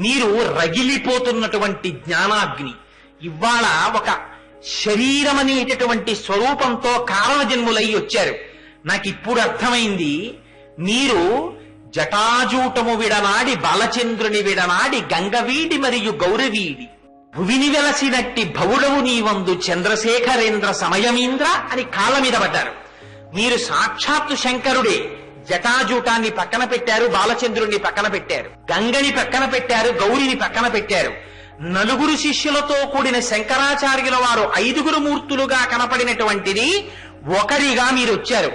మీరు రగిలిపోతున్నటువంటి జ్ఞానాగ్ని. ఇవాళ ఒక శరీరం అనేటటువంటి స్వరూపంతో కారణజన్ములై వచ్చారు. నాకు ఇప్పుడు అర్థమైంది మీరు జటాజూటము విడనాడి బాలచంద్రుని విడనాడి గంగవీడి మరియు గౌరవీడి. భువిని వెలసినట్టి భవుడవు నీవందు చంద్రశేఖరేంద్ర సమయమీంద్ర అని కాళ్ళ మీద పడ్డారు. మీరు సాక్షాత్తు శంకరుడే. జటాజూటాన్ని పక్కన పెట్టారు బాలచంద్రుణ్ణి పక్కన పెట్టారు గంగని పక్కన పెట్టారు గౌరిని పక్కన పెట్టారు. నలుగురు శిష్యులతో కూడిన శంకరాచార్యుల వారు ఐదుగురు మూర్తులుగా కనపడినటువంటిది ఒకరిగా మీరు వచ్చారు.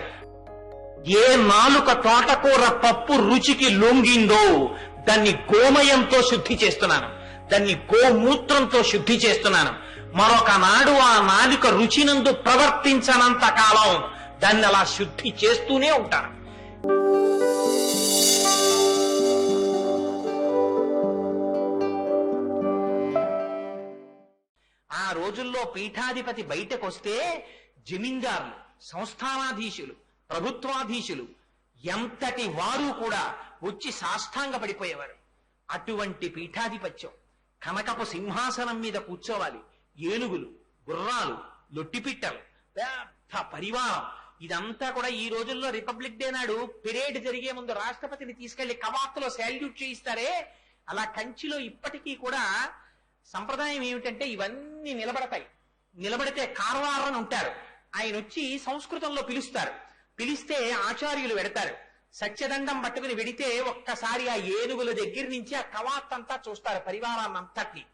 ఏ నాలుక తోటకూర పప్పు రుచికి లొంగిందో దాన్ని గోమయంతో శుద్ధి చేస్తున్నాను. దాన్ని గోమూత్రంతో శుద్ధి చేస్తున్నాను. మరొక నాడు ఆ నాలుక రుచినందు ప్రవర్తించనంత కాలం దాన్ని అలా శుద్ధి చేస్తూనే ఉంటాను. ఆ రోజుల్లో పీఠాధిపతి బయటకొస్తే జమీందారులు సంస్థానాధీశులు ప్రభుత్వాధీశులు ఎంతటి వారు కూడా వచ్చి సాష్టాంగ పడిపోయేవారు అటువంటి పీఠాధిపత్యం కనకపు సింహాసనం మీద కూర్చోవాలి. ఏనుగులు గుర్రాలు లొట్టిపిట్టలు పెద్ద పరివారం. ఇదంతా కూడా ఈ రోజుల్లో రిపబ్లిక్ డే నాడు పెరేడ్ జరిగే ముందు రాష్ట్రపతిని తీసుకెళ్ళి కవాత్తులో శాల్యూట్ చేయిస్తారే? అలా కంచిలో ఇప్పటికీ కూడా సంప్రదాయం ఏమిటంటే ఇవన్నీ నిలబడతాయి. నిలబడితే కార్వారని ఉంటారు. ఆయన వచ్చి సంస్కృతంలో పిలుస్తారు. పిలిస్తే ఆచార్యులు వెడతారు సత్యదండం పట్టుకుని వెడితే ఒక్కసారి ఆ ఏనుగుల దగ్గర నుంచి ఆ కవాత్తంతా చూస్తారు చూస్తారు పరివారాన్నంతటిని.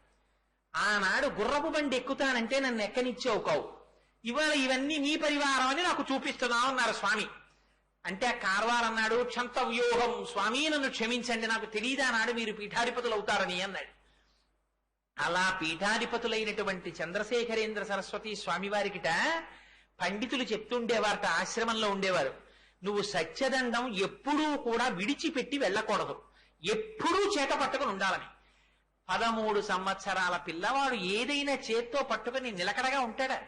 ఆనాడు గుర్రపు బండి ఎక్కుతానంటే నన్ను ఎక్కనిచ్చావు కావు. ఇవాళ ఇవన్నీ మీ పరివారం అని నాకు చూపిస్తున్నావు అన్నారు స్వామి. అంటే ఆ కార్వార్ అన్నాడు క్షంత వ్యూహం స్వామి నన్ను క్షమించండి నాకు తెలియదా నాడు మీరు పీఠాధిపతులు అవుతారని అన్నాడు. అలా పీఠాధిపతులైనటువంటి చంద్రశేఖరేంద్ర సరస్వతి స్వామివారికిట పండితులు చెప్తుండేవారట ఆశ్రమంలో ఉండేవారు. నువ్వు సత్యదండం ఎప్పుడూ కూడా విడిచిపెట్టి వెళ్ళకూడదు. ఎప్పుడూ చేత పట్టుకుని ఉండాలని. పదమూడు సంవత్సరాల పిల్లవాడు ఏదైనా చేత్తో పట్టుకుని నిలకడగా ఉంటాడా?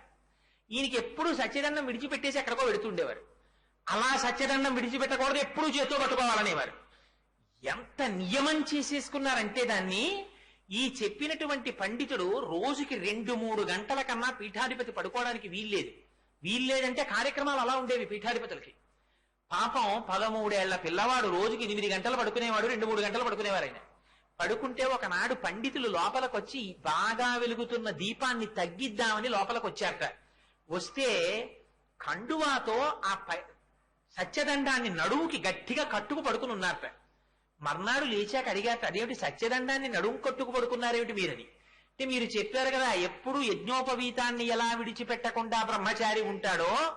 ఈయనకి ఎప్పుడు సత్యదండం విడిచిపెట్టేసి ఎక్కడికో వెడుతుండేవారు అలా సత్యదండం విడిచిపెట్టకూడదు ఎప్పుడూ చేత్తో పట్టుకోవాలనేవారు. ఎంత నియమం చేసేసుకున్నారంటే దాన్ని ఈ చెప్పినటువంటి పండితుడు రోజుకి రెండు మూడు గంటల కన్నా పీఠాధిపతి పడుకోవడానికి వీల్లేదు. వీల్లేదంటే కార్యక్రమాలు అలా ఉండేవి పీఠాధిపతులకి. పాపం పదమూడేళ్ళ పిల్లవాడు రోజుకి ఎనిమిది గంటలు పడుకునేవాడు రెండు మూడు గంటలు పడుకునేవారు ఆయన. పడుకుంటే ఒకనాడు పండితులు లోపలికొచ్చి బాగా వెలుగుతున్న దీపాన్ని తగ్గిద్దామని లోపలికి వచ్చారట వస్తే కండువాతో ఆ సత్యదండాన్ని నడువుకి గట్టిగా కట్టుకు పడుకుని ఉన్నారట మర్నాడు లేచాక అడిగాట అదేమిటి సత్యదండాన్ని నడుము కట్టుకు పడుకున్నారేమిటి మీరని? అంటే మీరు చెప్పారు కదా ఎప్పుడు యజ్ఞోపవీతాన్ని ఎలా విడిచిపెట్టకుండా బ్రహ్మచారి ఉంటాడో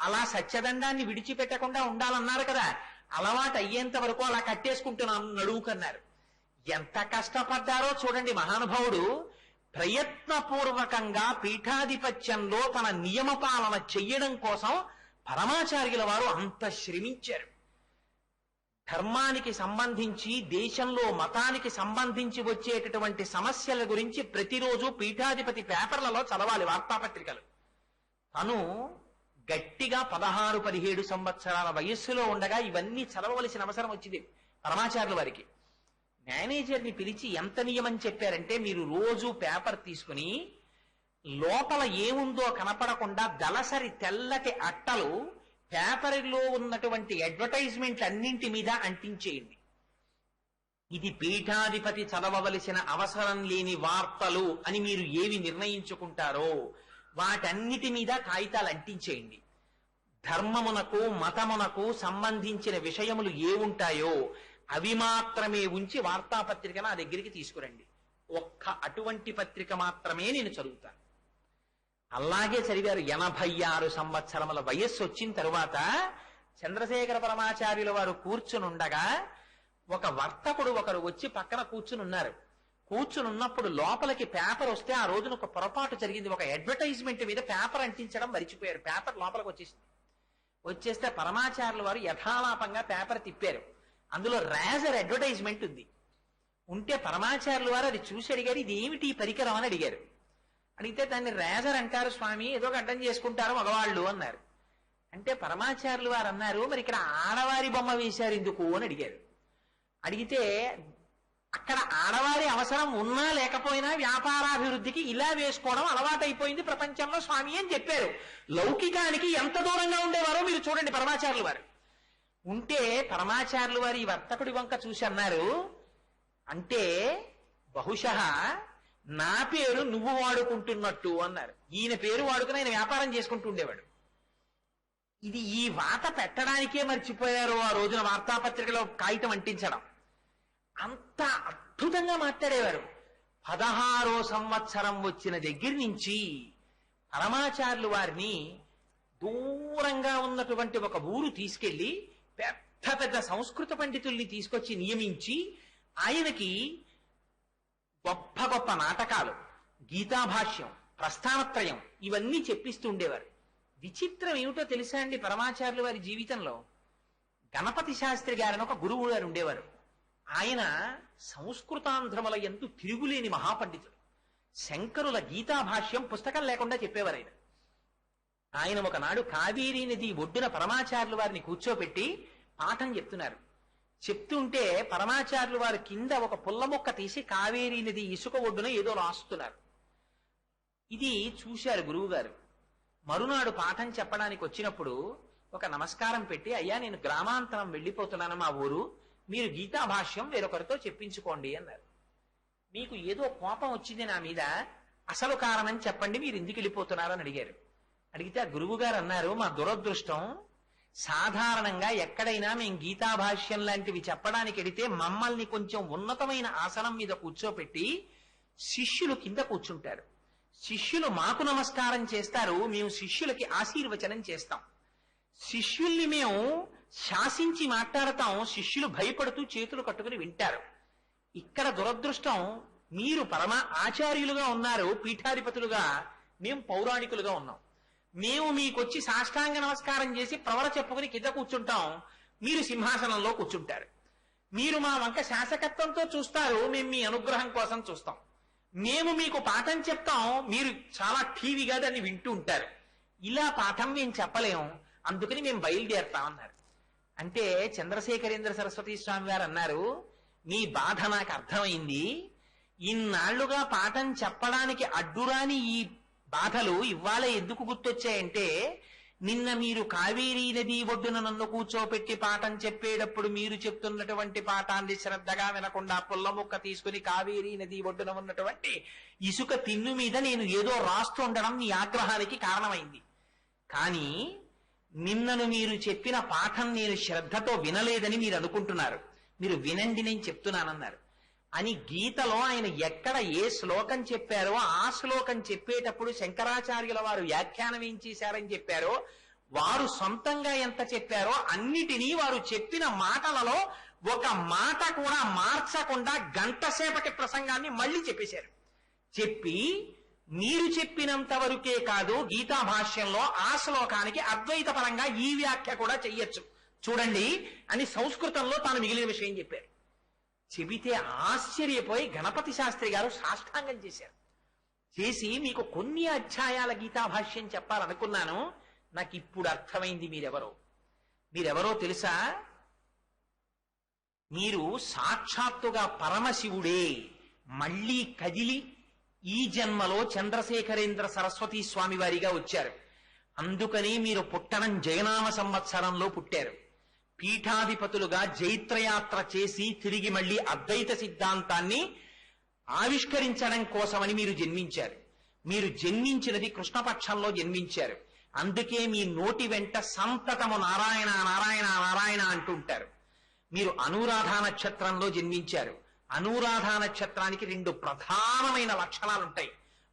అలా సత్యదండాన్ని విడిచిపెట్టకుండా ఉండాలన్నారు కదా. అలవాటు అయ్యేంత వరకు అలా కట్టేసుకుంటున్నాను నడువుకన్నారు ఎంత కష్టపడ్డారో చూడండి మహానుభావుడు ప్రయత్నపూర్వకంగా పీఠాధిపత్యంలో తన నియమ పాలన చెయ్యడం కోసం పరమాచార్యుల వారు అంత శ్రమించారు. ధర్మానికి సంబంధించి దేశంలో మతానికి సంబంధించి వచ్చేటటువంటి సమస్యల గురించి ప్రతిరోజు పీఠాధిపతి పేపర్లలో చదవాలి వార్తాపత్రికలు. తను గట్టిగా పదహారు పదిహేడు సంవత్సరాల వయస్సులో ఉండగా ఇవన్నీ చదవవలసిన అవసరం వచ్చింది పరమాచార్యుల వారికి. మేనేజర్ని పిలిచి ఎంత నియమం చెప్పారంటే మీరు రోజు పేపర్ తీసుకుని లోపల ఏముందో కనపడకుండా దలసరి తెల్లటి అట్టలు పేపర్లో ఉన్నటువంటి అడ్వర్టైజ్మెంట్ అన్నింటి మీద అంటించేయండి. ఇది పీఠాధిపతి చదవవలసిన అవసరం లేని వార్తలు అని మీరు ఏవి నిర్ణయించుకుంటారో వాటన్నిటి మీద కాగితాలు అంటించేయండి. ధర్మమునకు మతమునకు సంబంధించిన విషయములు ఏ ఉంటాయో అవి మాత్రమే ఉంచి వార్తాపత్రిక నా దగ్గరికి తీసుకురండి. ఒక్క అటువంటి పత్రిక మాత్రమే నేను చదువుతాను. అలాగే చదివారు. ఎనభై ఆరు సంవత్సరముల వయస్సు వచ్చిన తరువాత చంద్రశేఖర పరమాచార్యుల వారు కూర్చునుండగా ఒక వర్తకుడు ఒకరు వచ్చి పక్కన కూర్చుని ఉన్నారు కూర్చుని ఉన్నప్పుడు లోపలికి పేపర్ వస్తే ఆ రోజున ఒక పొరపాటు జరిగింది. ఒక అడ్వర్టైజ్మెంట్ మీద పేపర్ అంటించడం మరిచిపోయారు. పేపర్ లోపలికి వచ్చేసింది. వచ్చేస్తే పరమాచార్యుల వారు యథాలాపంగా పేపర్ తిప్పారు. అందులో రేజర్ అడ్వర్టైజ్మెంట్ ఉంది. ఉంటే పరమాచార్యుల వారు అది చూసి అడిగారు ఇది ఏమిటి పరికరం? అని అడిగారు. అడిగితే దాన్ని రేజర్ అంటారు స్వామి ఏదో ఒక అడ్డం చేసుకుంటారు మగవాళ్ళు అన్నారు. అంటే పరమాచార్యులు వారు అన్నారు మరి ఇక్కడ ఆడవారి బొమ్మ వేశారు ఎందుకు? అని అడిగారు. అడిగితే అక్కడ ఆడవారి అవసరం ఉన్నా లేకపోయినా వ్యాపారాభివృద్ధికి ఇలా వేసుకోవడం అలవాటైపోయింది ప్రపంచంలో స్వామి అని చెప్పారు. లౌకికానికి ఎంత దూరంగా ఉండేవారో మీరు చూడండి పరమాచార్యులు వారు. ఉంటే పరమాచార్యులు వారి ఈ వర్తకుడి వంక చూసి అన్నారు అంటే బహుశా నా పేరు నువ్వు వాడుకుంటున్నట్టు అన్నారు. ఈయన పేరు వాడుకుని ఆయన వ్యాపారం చేసుకుంటూ ఉండేవాడు ఇది ఈ వాత పెట్టడానికే మర్చిపోయారు ఆ రోజున వార్తాపత్రికలో కాగితం అంటించడం. అంత అద్భుతంగా మాట్లాడేవారు. పదహారో సంవత్సరం వచ్చిన దగ్గర నుంచి పరమాచార్యులు వారిని దూరంగా ఉన్నటువంటి ఒక ఊరు తీసుకెళ్ళి పెద్ద పెద్ద సంస్కృత పండితుల్ని తీసుకొచ్చి నియమించి ఆయనకి గొప్ప గొప్ప నాటకాలు గీతాభాష్యం ప్రస్థానత్రయం ఇవన్నీ చెప్పిస్తూ ఉండేవారు. విచిత్రం ఏమిటో తెలుసా అండి పరమాచార్యులు వారి జీవితంలో? గణపతి శాస్త్రి గారని ఒక గురువు గారు ఉండేవారు. ఆయన సంస్కృతాంధ్రముల ఎందు తిరుగులేని మహాపండితుడు. శంకరుల గీతాభాష్యం పుస్తకం లేకుండా చెప్పేవారు ఆయన. ఆయన ఒకనాడు కావేరీ నది ఒడ్డున పరమాచార్యుల వారిని కూర్చోబెట్టి పాఠం చెప్తున్నారు. చెప్తుంటే పరమాచార్యులు వారి కింద ఒక పుల్ల మొక్క తీసి కావేరీ నది ఇసుక ఒడ్డున ఏదో రాస్తున్నారు. ఇది చూశారు గురువుగారు. మరునాడు పాఠం చెప్పడానికి వచ్చినప్పుడు ఒక నమస్కారం పెట్టి అయ్యా నేను గ్రామాంతరం వెళ్ళిపోతున్నాను మా ఊరు. మీరు గీతా భాష్యం వేరొకరితో చెప్పించుకోండి అన్నారు. మీకు ఏదో కోపం వచ్చింది నా మీద అసలు కారణం చెప్పండి మీరు ఎందుకు వెళ్ళిపోతున్నారని అడిగారు. అడిగితే ఆ గురువుగారు అన్నారు మా దురదృష్టం సాధారణంగా ఎక్కడైనా మేము గీతాభాష్యం లాంటివి చెప్పడానికి వెడితే మమ్మల్ని కొంచెం ఉన్నతమైన ఆసనం మీద కూర్చోపెట్టి శిష్యులు కింద కూర్చుంటారు. శిష్యులు మాకు నమస్కారం చేస్తారు మేము శిష్యులకి ఆశీర్వచనం చేస్తాం. శిష్యుల్ని మేము శాసించి మాట్లాడతాం శిష్యులు భయపడుతూ చేతులు కట్టుకుని వింటారు. ఇక్కడ దురదృష్టం మీరు పరమ ఆచార్యులుగా ఉన్నారు పీఠాధిపతులుగా మేము పౌరాణికులుగా ఉన్నాం. మేము మీకొచ్చి సాష్టాంగ నమస్కారం చేసి ప్రవర చెప్పుకుని కింద కూర్చుంటాం. మీరు సింహాసనంలో కూర్చుంటారు. మీరు మా వంక శాసకత్వంతో చూస్తారు. మేము మీ అనుగ్రహం కోసం చూస్తాం. మేము మీకు పాఠం చెప్తాం. మీరు చాలా టీవీగా దాన్ని వింటూ ఉంటారు. ఇలా పాఠం మేము చెప్పలేము అందుకని మేము బయలుదేరుతాం అన్నారు. అంటే చంద్రశేఖరేంద్ర సరస్వతి స్వామి గారు అన్నారు మీ బాధ నాకు అర్థమైంది. ఇన్నాళ్ళుగా పాఠం చెప్పడానికి అడ్డురాని ఈ బాధలు ఇవాళ ఎందుకు గుర్తొచ్చాయంటే నిన్న మీరు కావేరీ నది ఒడ్డున నన్ను కూర్చోపెట్టి పాఠం చెప్పేటప్పుడు మీరు చెప్తున్నటువంటి పాఠాన్ని శ్రద్ధగా వినకుండా పుల్ల ముక్క తీసుకుని కావేరీ నది ఒడ్డున ఉన్నటువంటి ఇసుక తిన్ను మీద నేను ఏదో రాస్తుండడం మీ ఆగ్రహానికి కారణమైంది. కానీ నిన్నను మీరు చెప్పిన పాఠం నేను శ్రద్ధతో వినలేదని మీరు అనుకుంటున్నారు. మీరు వినండి నేను చెప్తున్నానన్నారు. అని గీతలో ఆయన ఎక్కడ ఏ శ్లోకం చెప్పారో ఆ శ్లోకం చెప్పేటప్పుడు శంకరాచార్యుల వారు వ్యాఖ్యానం ఏం చేశారని చెప్పారో వారు సొంతంగా ఎంత చెప్పారో అన్నిటినీ వారు చెప్పిన మాటలలో ఒక మాట కూడా మార్చకుండా గంట సేపటి ప్రసంగాన్ని మళ్ళీ చెప్పేశారు. చెప్పి మీరు చెప్పినంత వరకే కాదు గీతా భాష్యంలో ఆ శ్లోకానికి అద్వైత పరంగా ఈ వ్యాఖ్య కూడా చెయ్యొచ్చు. చూడండి అని సంస్కృతంలో తాను మిగిలిన విషయం చెప్పారు. చెబితే ఆశ్చర్యపోయి గణపతి శాస్త్రి గారు సాష్టాంగం చేశారు. చేసి మీకు కొన్ని అధ్యాయాల గీతాభాష్యం చెప్పాలనుకున్నాను. నాకు ఇప్పుడు అర్థమైంది మీరెవరో. మీరెవరో తెలుసా? మీరు సాక్షాత్తుగా పరమశివుడే. మళ్ళీ కదిలి ఈ జన్మలో చంద్రశేఖరేంద్ర సరస్వతి స్వామి వారిగా వచ్చారు. అందుకని మీరు పుట్టడం జయనామ సంవత్సరంలో పుట్టారు. పీఠాధిపతులుగా జైత్రయాత్ర చేసి తిరిగి మళ్ళీ అద్వైత సిద్ధాంతాన్ని ఆవిష్కరించడం కోసమని మీరు జన్మించారు. మీరు జన్మించినది కృష్ణపక్షంలో జన్మించారు. అందుకే మీ నోటి వెంట సంతతము నారాయణ నారాయణ నారాయణ అంటుంటారు. మీరు అనురాధ నక్షత్రంలో జన్మించారు. అనురాధ నక్షత్రానికి రెండు ప్రధానమైన లక్షణాలు ఉంటాయి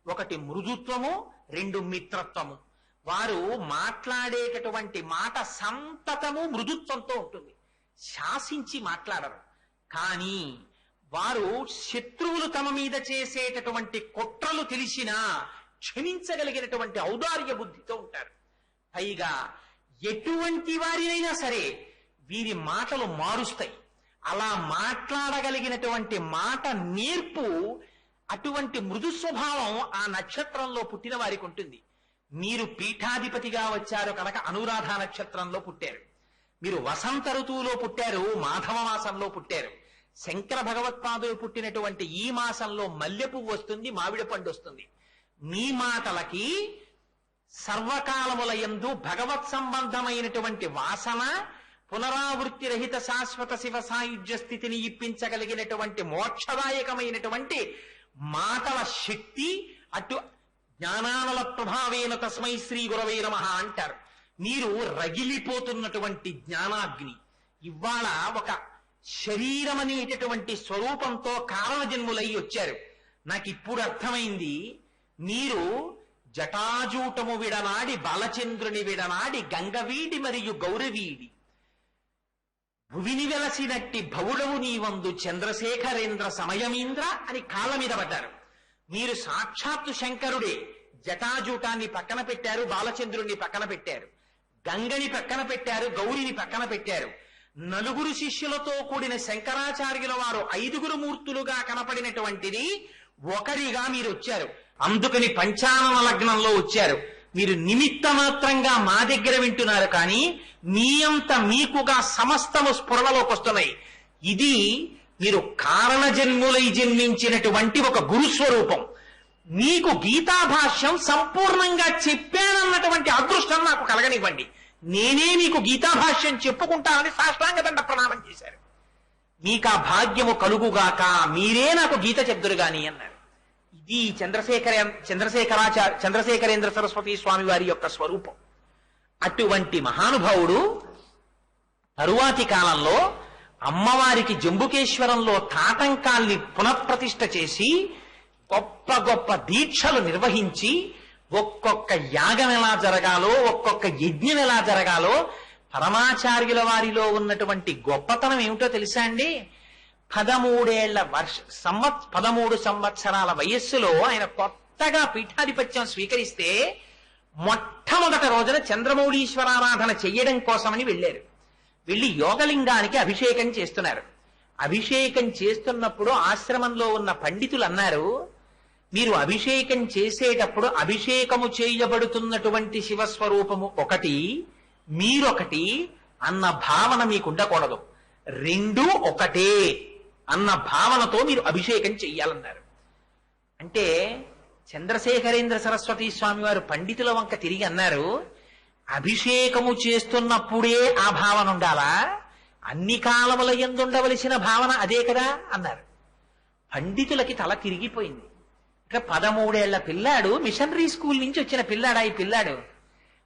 ఒకటి మృదుత్వము రెండు మిత్రత్వము. వారు మాట్లాడేటటువంటి మాట సంతతము మృదుత్వంతో ఉంటుంది. శాసించి మాట్లాడరు. కానీ వారు శత్రువులు తమ మీద చేసేటటువంటి కుట్రలు తెలిసినా క్షమించగలిగినటువంటి ఔదార్య బుద్ధితో ఉంటారు. పైగా ఎటువంటి వారినైనా సరే వీరి మాటలు మారుస్తాయి. అలా మాట్లాడగలిగినటువంటి మాట నేర్పు అటువంటి మృదు స్వభావం ఆ నక్షత్రంలో పుట్టిన వారికి ఉంటుంది. మీరు పీఠాధిపతిగా వచ్చారు కనుక అనురాధ నక్షత్రంలో పుట్టారు. మీరు వసంత ఋతువులో పుట్టారు మాధవ మాసంలో పుట్టారు. శంకర భగవత్పాదులు పుట్టినటువంటి ఈ మాసంలో మల్లె పువ్వు వస్తుంది మామిడి పండు వస్తుంది. మీ మాటలకి సర్వకాలముల ఎందు భగవత్ సంబంధమైనటువంటి వాసన పునరావృత్తి రహిత శాశ్వత శివ సాయుధ్య స్థితిని ఇప్పించగలిగినటువంటి మోక్షదాయకమైనటువంటి మాటల శక్తి అటు జ్ఞానానల ప్రభావేన తస్మై శ్రీ గురవే నమ అంటారు. మీరు రగిలిపోతున్నటువంటి జ్ఞానాగ్ని ఇవాళ ఒక శరీరం అనేటటువంటి స్వరూపంతో కారణజన్ములై వచ్చారు. నాకు ఇప్పుడు అర్థమైంది మీరు జటాజూటము విడనాడి బాలచంద్రుని విడనాడి గంగవీడి మరియు గౌరవీడి. భువిని వెలసినట్టి భవుడవు నీవందు చంద్రశేఖరేంద్ర సమయమీంద్ర అని కాళ్ళ మీద పడ్డారు. మీరు సాక్షాత్తు శంకరుడే. జటాజూటాన్ని పక్కన పెట్టారు బాలచంద్రుణ్ణి పక్కన పెట్టారు. గంగని పక్కన పెట్టారు గౌరిని పక్కన పెట్టారు. నలుగురు శిష్యులతో కూడిన శంకరాచార్యుల వారు ఐదుగురు మూర్తులుగా కనపడినటువంటిది ఒకరిగా మీరు వచ్చారు. అందుకని పంచానన లగ్నంలో వచ్చారు. మీరు నిమిత్త మాత్రంగా మా దగ్గర వింటున్నారు కానీ మీ అంత మీకుగా సమస్తము స్ఫురణలోకి వస్తున్నాయి. ఇది మీరు కారణ జన్ములై జన్మించినటువంటి ఒక గురుస్వరూపం. మీకు గీతాభాష్యం సంపూర్ణంగా చెప్పానన్నటువంటి అదృష్టం నాకు కలగనివ్వండి. నేనే మీకు గీతాభాష్యం చెప్పుకుంటానని సాష్టాంగ దండ ప్రణామం చేశారు. మీకు ఆ భాగ్యము కలుగుగాక మీరే నాకు గీత చెప్దురు గాని అన్నారు. ఇది చంద్రశేఖర చంద్రశేఖరాచార్య చంద్రశేఖరేంద్ర సరస్వతి స్వామి వారి యొక్క స్వరూపం. అటువంటి మహానుభావుడు తరువాతి కాలంలో అమ్మవారికి జంబుకేశ్వరంలో తాటంకాల్ని పునఃప్రతిష్ఠ చేసి గొప్ప గొప్ప దీక్షలు నిర్వహించి ఒక్కొక్క యాగం ఎలా జరగాలో ఒక్కొక్క యజ్ఞం ఎలా జరగాలో పరమాచార్యుల వారిలో ఉన్నటువంటి గొప్పతనం ఏమిటో తెలుసా అండి? పదమూడేళ్ళ వర్ష సంవత్ పదమూడు సంవత్సరాల వయస్సులో ఆయన కొత్తగా పీఠాధిపత్యం స్వీకరిస్తే మొట్టమొదటి రోజున చంద్రమౌళీశ్వరారాధన చెయ్యడం కోసమని వెళ్ళారు. వెళ్ళి యోగలింగానికి అభిషేకం చేస్తున్నారు. అభిషేకం చేస్తున్నప్పుడు ఆశ్రమంలో ఉన్న పండితులు అన్నారు మీరు అభిషేకం చేసేటప్పుడు అభిషేకము చేయబడుతున్నటువంటి శివస్వరూపము ఒకటి మీరొకటి అన్న భావన మీకు ఉండకూడదు రెండు ఒకటే అన్న భావనతో మీరు అభిషేకం చెయ్యాలన్నారు. అంటే చంద్రశేఖరేంద్ర సరస్వతి స్వామి వారు పండితుల వంక తిరిగి అన్నారు అభిషేకము చేస్తున్నప్పుడే ఆ భావన ఉండాలా? అన్ని కాలముల ఎందుండవలసిన భావన అదే కదా అన్నారు. పండితులకి తల తిరిగిపోయింది. ఇక పదమూడేళ్ళ పిల్లాడు మిషనరీ స్కూల్ నుంచి వచ్చిన పిల్లాడా ఈ పిల్లాడు?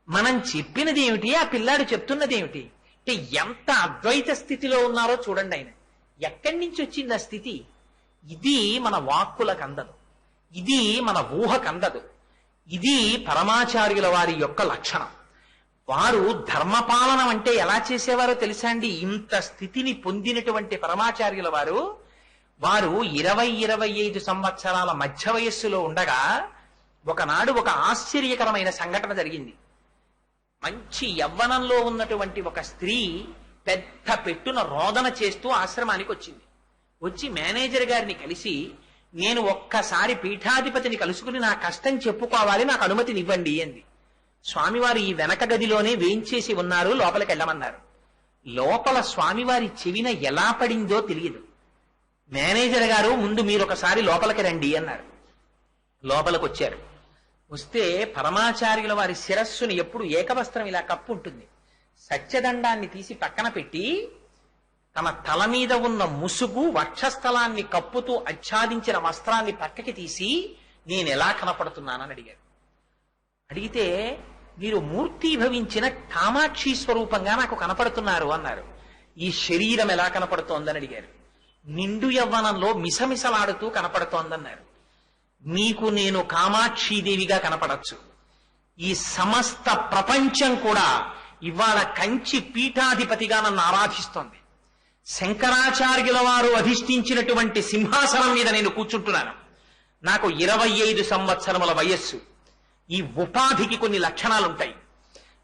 మనం చెప్పినది ఏమిటి ఆ పిల్లాడు చెప్తున్నది ఏమిటి అంటే ఎంత అద్వైత స్థితిలో ఉన్నారో చూడండి ఆయన. ఎక్కడి నుంచి వచ్చింది ఆ స్థితి? ఇది మన వాక్కులకు అందదు. ఇది మన ఊహకు అందదు. ఇది పరమాచార్యుల వారి యొక్క లక్షణం. వారు ధర్మపాలనం అంటే ఎలా చేసేవారో తెలుసా అండి? ఇంత స్థితిని పొందినటువంటి పరమాచార్యుల వారు వారు ఇరవై ఇరవై ఐదు సంవత్సరాల మధ్య వయస్సులో ఉండగా ఒకనాడు ఒక ఆశ్చర్యకరమైన సంఘటన జరిగింది. మంచి యవ్వనంలో ఉన్నటువంటి ఒక స్త్రీ పెద్ద పెట్టున రోదన చేస్తూ ఆశ్రమానికి వచ్చింది. వచ్చి మేనేజర్ గారిని కలిసి నేను ఒక్కసారి పీఠాధిపతిని కలుసుకుని నా కష్టం చెప్పుకోవాలి నాకు అనుమతినివ్వండి అంది. స్వామివారు ఈ వెనక గదిలోనే వేయించేసి ఉన్నారు లోపలికి వెళ్ళమన్నారు. లోపల స్వామివారి చెవిన ఎలా పడిందో తెలియదు. మేనేజర్ గారు ముందు మీరు ఒకసారి లోపలికి రండి అన్నారు. లోపలికి వచ్చారు వస్తే పరమాచార్యుల వారి శిరస్సుని ఎప్పుడు ఏకవస్త్రం ఇలా కప్పు ఉంటుంది సత్యదండాన్ని తీసి పక్కన పెట్టి తన తల మీద ఉన్న ముసుగు వక్షస్థలాన్ని కప్పుతూ ఆచ్ఛాదించిన వస్త్రాన్ని పక్కకి తీసి నేను ఎలా కనపడుతున్నానని అడిగారు. అడిగితే మీరు మూర్తీభవించిన కామాక్షి స్వరూపంగా నాకు కనపడుతున్నారు అన్నారు. ఈ శరీరం ఎలా కనపడుతోందని అడిగారు. నిండు యవ్వనంలో మిసమిసలాడుతూ కనపడుతోందన్నారు. మీకు నేను కామాక్షీదేవిగా కనపడచ్చు. ఈ సమస్త ప్రపంచం కూడా ఇవాళ కంచి పీఠాధిపతిగా నన్ను ఆరాధిస్తోంది. శంకరాచార్యుల వారు అధిష్ఠించినటువంటి సింహాసనం మీద నేను కూర్చుంటున్నాను. నాకు ఇరవై ఐదు సంవత్సరముల వయస్సు. ఈ ఉపాధికి కొన్ని లక్షణాలుంటాయి.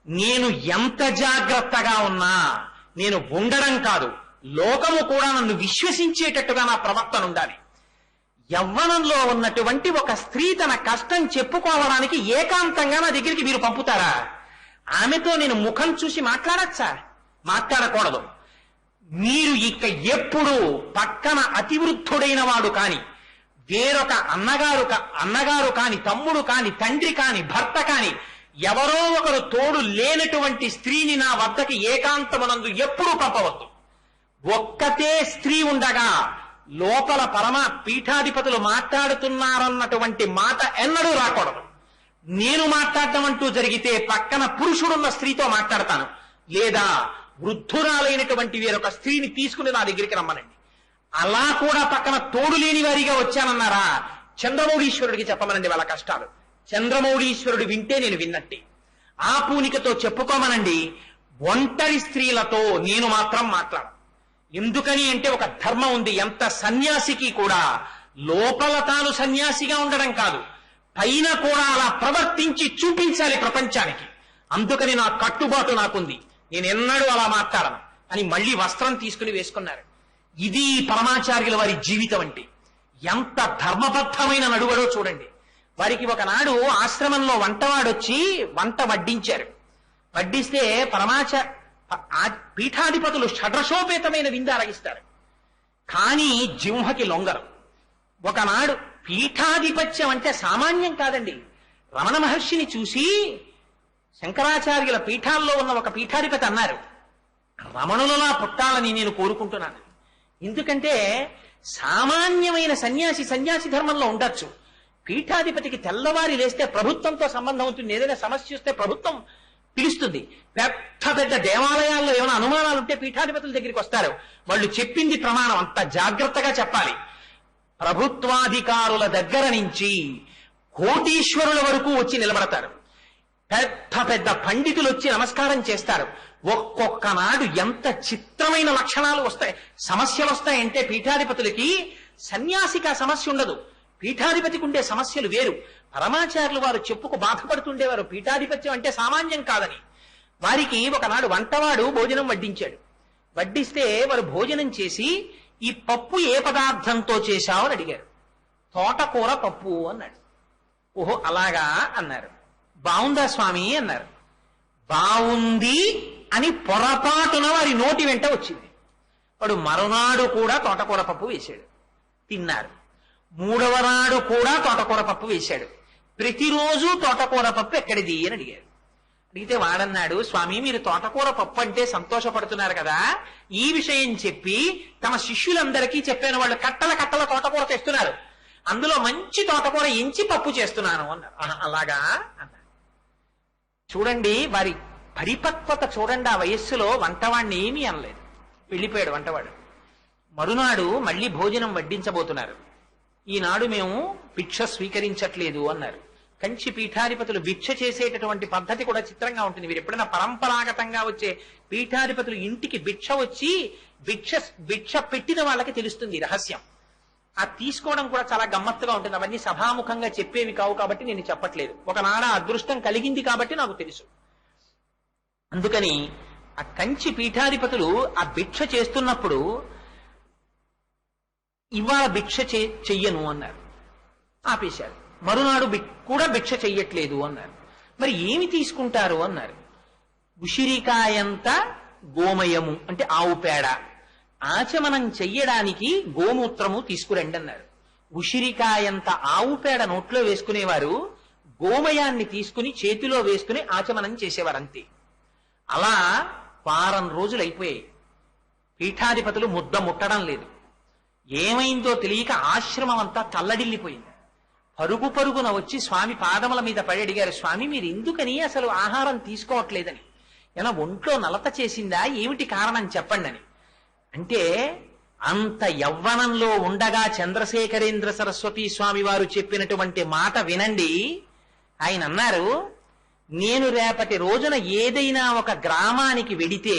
నేను ఎంత జాగ్రత్తగా ఉన్నా నేను ఉండడం కాదు లోకము కూడా నన్ను విశ్వసించేటట్టుగా నా ప్రవర్తన ఉండాలి యవ్వనంలో ఉన్నటువంటి ఒక స్త్రీ తన కష్టం చెప్పుకోవడానికి ఏకాంతంగా నా దగ్గరికి మీరు పంపుతారా? ఆమెతో నేను ముఖం చూసి మాట్లాడచ్చా? మాట్లాడకూడదు. మీరు ఇక ఎప్పుడు పక్కన అతివృద్ధుడైన వాడు కానీ వేరొక అన్నగారు అన్నగారు కాని తమ్ముడు కాని తండ్రి కాని భర్త కాని ఎవరో ఒకరు తోడు లేనటువంటి స్త్రీని నా వద్దకి ఏకాంతమునందు ఎప్పుడూ పంపవద్దు. ఒక్కతే స్త్రీ ఉండగా లోపల పరమ పీఠాధిపతులు మాట్లాడుతున్నారన్నటువంటి మాట ఎన్నడూ రాకూడదు. నేను మాట్లాడటం అంటూ జరిగితే పక్కన పురుషుడున్న స్త్రీతో మాట్లాడతాను. లేదా వృద్ధురాలైనటువంటి వేరొక స్త్రీని తీసుకుని నా దగ్గరికి రమ్మనండి. అలా కూడా పక్కన తోడు లేని వారిగా వచ్చానన్నారా? చంద్రమౌళీశ్వరుడికి చెప్పమనండి వాళ్ళ కష్టాలు. చంద్రమౌళీశ్వరుడు వింటే నేను విన్నట్టే. ఆ పూనికతో చెప్పుకోమనండి ఒంటరి స్త్రీలతో నేను మాత్రం మాట్లాడను. ఎందుకని అంటే ఒక ధర్మం ఉంది. ఎంత సన్యాసికి కూడా లోపల తాను సన్యాసిగా ఉండడం కాదు. పైన కూడా అలా ప్రవర్తించి చూపించాలి ప్రపంచానికి. అందుకని నా కట్టుబాటు నాకుంది. నేను ఎన్నడూ అలా మాట్లాడను. అని మళ్ళీ వస్త్రం తీసుకుని వేసుకున్నారు. ఇది పరమాచార్యుల వారి జీవితం అంటే ఎంత ధర్మబద్ధమైన నడువడో చూడండి. వారికి ఒకనాడు ఆశ్రమంలో వంటవాడొచ్చి వంట వడ్డించారు. వడ్డిస్తే పరమాచ ఆ పీఠాధిపతులు షడ్రశోపేతమైన విందు అరగిస్తారు కానీ జింహకి లొంగరు. ఒకనాడు పీఠాధిపత్యం అంటే సామాన్యం కాదండి. రమణ మహర్షిని చూసి శంకరాచార్యుల పీఠాల్లో ఉన్న ఒక పీఠాధిపతి అన్నారు రమణులలా పుట్టాలని నేను కోరుకుంటున్నాను. ఎందుకంటే సామాన్యమైన సన్యాసి సన్యాసి ధర్మంలో ఉండొచ్చు. పీఠాధిపతికి తెల్లవారి లేస్తే ప్రభుత్వంతో సంబంధం ఉంటుంది. ఏదైనా సమస్య వస్తే ప్రభుత్వం పిలుస్తుంది. పెద్ద పెద్ద దేవాలయాల్లో ఏమైనా అనుమానాలు ఉంటే పీఠాధిపతుల దగ్గరికి వస్తారు. వాళ్ళు చెప్పింది ప్రమాణం అంత జాగ్రత్తగా చెప్పాలి. ప్రభుత్వాధికారుల దగ్గర నుంచి కోటీశ్వరుల వరకు వచ్చి నిలబడతారు. పెద్ద పెద్ద పండితులు వచ్చి నమస్కారం చేస్తారు. ఒక్కొక్కనాడు ఎంత చిత్రమైన లక్షణాలు వస్తాయి. సమస్యలు వస్తాయంటే పీఠాధిపతులకి సన్యాసికి ఆ సమస్య ఉండదు. పీఠాధిపతికి ఉండే సమస్యలు వేరు. పరమాచార్యులు వారు చెప్పుకు బాధపడుతుండేవారు. పీఠాధిపత్యం అంటే సామాన్యం కాదని. వారికి ఒకనాడు వంటవాడు భోజనం వడ్డించాడు. వడ్డిస్తే వారు భోజనం చేసి ఈ పప్పు ఏ పదార్థంతో చేశావు? అని అడిగారు. తోటకూర పప్పు అన్నాడు. ఓహో అలాగా అన్నారు. బావుందా స్వామి? అన్నారు. బావుంది అని పొరపాటున వారి నోటి వెంట వచ్చింది. వాడు మరునాడు కూడా తోటకూర పప్పు వేశాడు. తిన్నారు. మూడవ నాడు కూడా తోటకూర పప్పు వేశాడు. ప్రతిరోజు తోటకూర పప్పు ఎక్కడిది అని అడిగాడు అడిగితే వాడన్నాడు స్వామి మీరు తోటకూర పప్పు అంటే సంతోషపడుతున్నారు కదా. ఈ విషయం చెప్పి తమ శిష్యులందరికీ చెప్పాను. వాళ్ళు కట్టల కట్టల తోటకూర తెస్తున్నారు. అందులో మంచి తోటకూర ఎంచి పప్పు చేస్తున్నాను అన్నారు. అలాగా? అన్నారు చూడండి వారి పరిపక్వత చూడండి ఆ వయస్సులో వంటవాడిని ఏమీ అనలేదు. వెళ్ళిపోయాడు వంటవాడు. మరునాడు మళ్ళీ భోజనం వడ్డించబోతున్నారు. ఈనాడు మేము భిక్ష స్వీకరించట్లేదు అన్నారు. కంచి పీఠాధిపతులు భిక్ష చేసేటటువంటి పద్ధతి కూడా చిత్రంగా ఉంటుంది. మీరు ఎప్పుడైనా పరంపరాగతంగా వచ్చే పీఠాధిపతులు ఇంటికి భిక్ష వచ్చి భిక్ష భిక్ష పెట్టిన వాళ్ళకి తెలుస్తుంది రహస్యం. ఆ తీసుకోవడం కూడా చాలా గమ్మత్తుగా ఉంటుంది. అవన్నీ సభాముఖంగా చెప్పేవి కావు కాబట్టి నేను చెప్పట్లేదు. ఒకనాడ అదృష్టం కలిగింది కాబట్టి నాకు తెలుసు. అందుకని ఆ కంచి పీఠాధిపతులు ఆ భిక్ష చేస్తున్నప్పుడు ఇవాళ భిక్ష చే- చెయ్యను అన్నారు. ఆపేశారు. మరునాడు కూడా భిక్ష చెయ్యట్లేదు అన్నారు. మరి ఏమి తీసుకుంటారు అన్నారు. ఉసిరికాయంత గోమయము అంటే ఆవు పేడ. ఆచమనం చెయ్యడానికి గోమూత్రము తీసుకురండి అన్నారు. ఉసిరికాయంత ఆవు పేడ నోట్లో వేసుకునేవారు గోమయాన్ని తీసుకుని చేతిలో వేసుకుని ఆచమనం చేసేవారు అంతే అలా వారం రోజులు అయిపోయాయి పీఠాధిపతులు ముద్ద ముట్టడం లేదు. ఏమైందో తెలియక ఆశ్రమం అంతా తల్లడిల్లిపోయింది. పరుగు పరుగున వచ్చి స్వామి పాదముల మీద పడి అడిగారు స్వామి మీరు ఎందుకని అసలు ఆహారం తీసుకోవట్లేదని? ఎలా ఒంట్లో నలత చేసిందా? ఏమిటి కారణం చెప్పండి అని అంటే అంత యవ్వనంలో ఉండగా చంద్రశేఖరేంద్ర సరస్వతి స్వామి వారు చెప్పినటువంటి మాట వినండి. ఆయన అన్నారు నేను రేపటి రోజున ఏదైనా ఒక గ్రామానికి వెడితే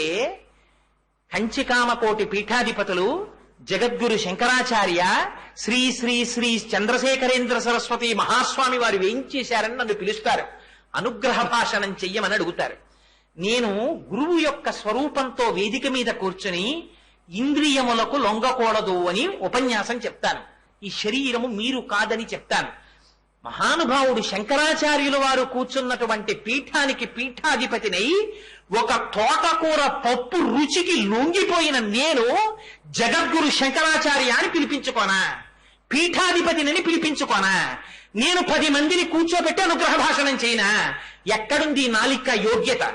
కంచికామకోటి పీఠాధిపతులు జగద్గురు శంకరాచార్య శ్రీ శ్రీ శ్రీ చంద్రశేఖరేంద్ర సరస్వతి మహాస్వామి వారు వేయించేశారని నన్ను పిలుస్తారు. అనుగ్రహ భాషణం చెయ్యమని అడుగుతారు. నేను గురువు యొక్క స్వరూపంతో వేదిక మీద కూర్చుని ఇంద్రియములకు లొంగకూడదు అని ఉపన్యాసం చెప్తాను. ఈ శరీరము మీరు కాదని చెప్తాను. మహానుభావుడు శంకరాచార్యుల వారు కూర్చున్నటువంటి పీఠానికి పీఠాధిపతినై ఒక తోటకూర పప్పు రుచికి లొంగిపోయిన నేను జగద్గురు శంకరాచార్య అని పిలిపించుకోనా? పీఠాధిపతినని పిలిపించుకోనా? నేను పది మందిని కూర్చోబెట్టి అనుగ్రహ భాషణం చేయనా? ఎక్కడుంది నాలిక యోగ్యత?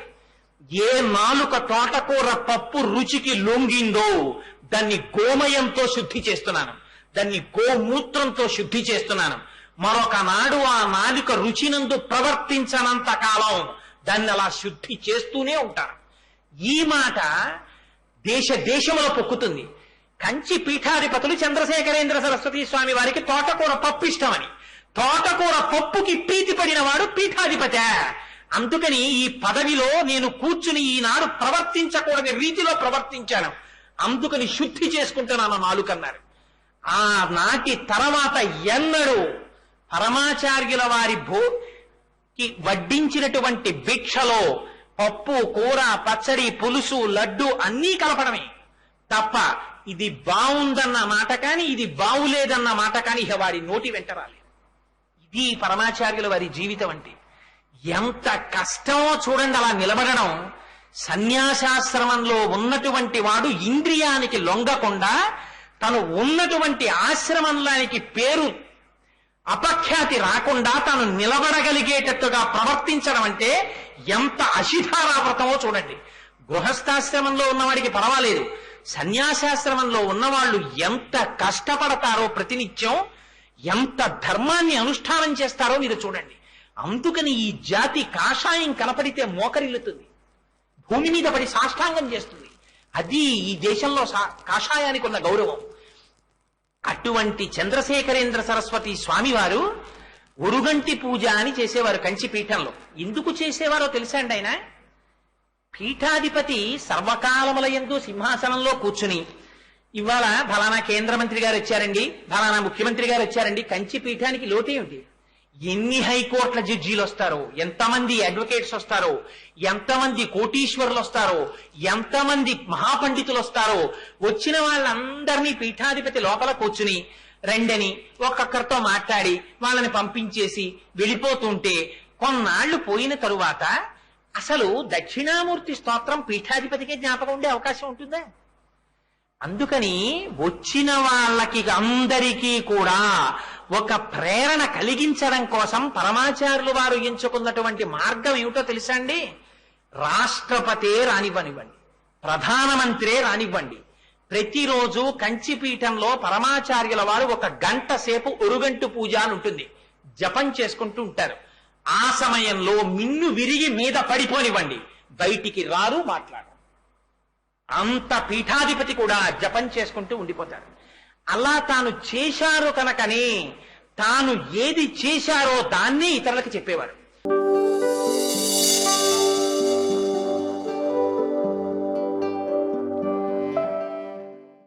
ఏ నాలుక తోటకూర పప్పు రుచికి లొంగిందో దాన్ని గోమయంతో శుద్ధి చేస్తున్నాను. దాన్ని గోమూత్రంతో శుద్ధి చేస్తున్నాను. మరొక నాడు ఆ నాలిక రుచినందు ప్రవర్తించనంత కాలం దాన్ని అలా శుద్ధి చేస్తూనే ఉంటారు. ఈ మాట దేశ దేశంలో పొక్కుతుంది. కంచి పీఠాధిపతులు చంద్రశేఖరేంద్ర సరస్వతి స్వామి వారికి తోటకూర పప్పు ఇష్టమని. తోటకూర పప్పుకి ప్రీతి పడిన వాడు పీఠాధిపతే. అందుకని ఈ పదవిలో నేను కూర్చుని ఈనాడు ప్రవర్తించకూడని రీతిలో ప్రవర్తించాను. అందుకని శుద్ధి చేసుకుంటున్నాను నాలుకన్నారు ఆ నాటి తర్వాత ఎన్నడూ పరమాచార్యుల వారి భూకి వడ్డించినటువంటి భిక్షలో పప్పు కూర పచ్చడి పులుసు లడ్డు అన్నీ కలపడమే. తప్ప ఇది బావుందన్న మాట కాని ఇది బావులేదన్న మాట కాని ఇక వారి నోటి వెంట రాలేదు. ఇది పరమాచార్యుల వారి జీవితం అంటే. ఎంత కష్టమో చూడండి అలా నిలబడడం. సన్యాసాశ్రమంలో ఉన్నటువంటి వాడు ఇంద్రియానికి లొంగకుండా తను ఉన్నటువంటి ఆశ్రమంలానికి పేరు అపఖ్యాతి రాకుండా తాను నిలబడగలిగేటట్టుగా ప్రవర్తించడం అంటే ఎంత అశిధారావ్రతమో చూడండి. గృహస్థాశ్రమంలో ఉన్నవాడికి పర్వాలేదు. సన్యాసాశ్రమంలో ఉన్నవాళ్ళు ఎంత కష్టపడతారో ప్రతినిత్యం ఎంత ధర్మాన్ని అనుష్ఠానం చేస్తారో మీరు చూడండి. అందుకని ఈ జాతి కాషాయం కనపడితే మోకరిల్లుతుంది. భూమి మీద పడి సాష్టాంగం చేస్తుంది. అది ఈ దేశంలో సా- కాషాయానికి ఉన్న గౌరవం. అటువంటి చంద్రశేఖరేంద్ర సరస్వతి స్వామివారు ఒరుగంటి పూజ అని చేసేవారు కంచి పీఠంలో ఎందుకు చేసేవారో తెలుసా అండి ఆయన? పీఠాధిపతి సర్వకాలముల ఎందు సింహాసనంలో కూర్చుని ఇవాళ ఫలానా కేంద్ర మంత్రి గారు వచ్చారండి ఫలానా ముఖ్యమంత్రి గారు వచ్చారండి కంచి పీఠానికి లోటేమిటి ఎన్ని హైకోర్టుల జడ్జీలు వస్తారో ఎంతమంది అడ్వకేట్స్ వస్తారో ఎంతమంది కోటీశ్వరులు వస్తారో ఎంతమంది మహాపండితులు వస్తారో వచ్చిన వాళ్ళందరినీ పీఠాధిపతి లోపల కూర్చుని రెండని ఒక్కొక్కరితో మాట్లాడి వాళ్ళని పంపించేసి వెళ్ళిపోతుంటే కొన్నాళ్ళు పోయిన తరువాత అసలు దక్షిణామూర్తి స్తోత్రం పీఠాధిపతికే జ్ఞాపకం ఉండే అవకాశం ఉంటుందా? అందుకని వచ్చిన వాళ్ళకి అందరికీ కూడా ఒక ప్రేరణ కలిగించడం కోసం పరమాచార్యులు వారు ఎంచుకున్నటువంటి మార్గం ఏమిటో తెలుసా అండి? రాష్ట్రపతే రానివ్వనివ్వండి. ప్రధానమంత్రే రానివ్వండి. ప్రతిరోజు కంచిపీఠంలో పరమాచార్యుల వారు ఒక గంట సేపు ఒరుగంటు పూజ అని ఉంటుంది. జపం చేసుకుంటూ ఉంటారు. ఆ సమయంలో మిన్ను విరిగి మీద పడిపోనివ్వండి. బయటికి రారు మాట్లాడరు. అంత పీఠాధిపతి కూడా జపం చేసుకుంటూ ఉండిపోతారు. అలా తాను చేశారు కనుకనే తాను ఏది చేశారో దాన్ని ఇతరులకు చెప్పేవారు.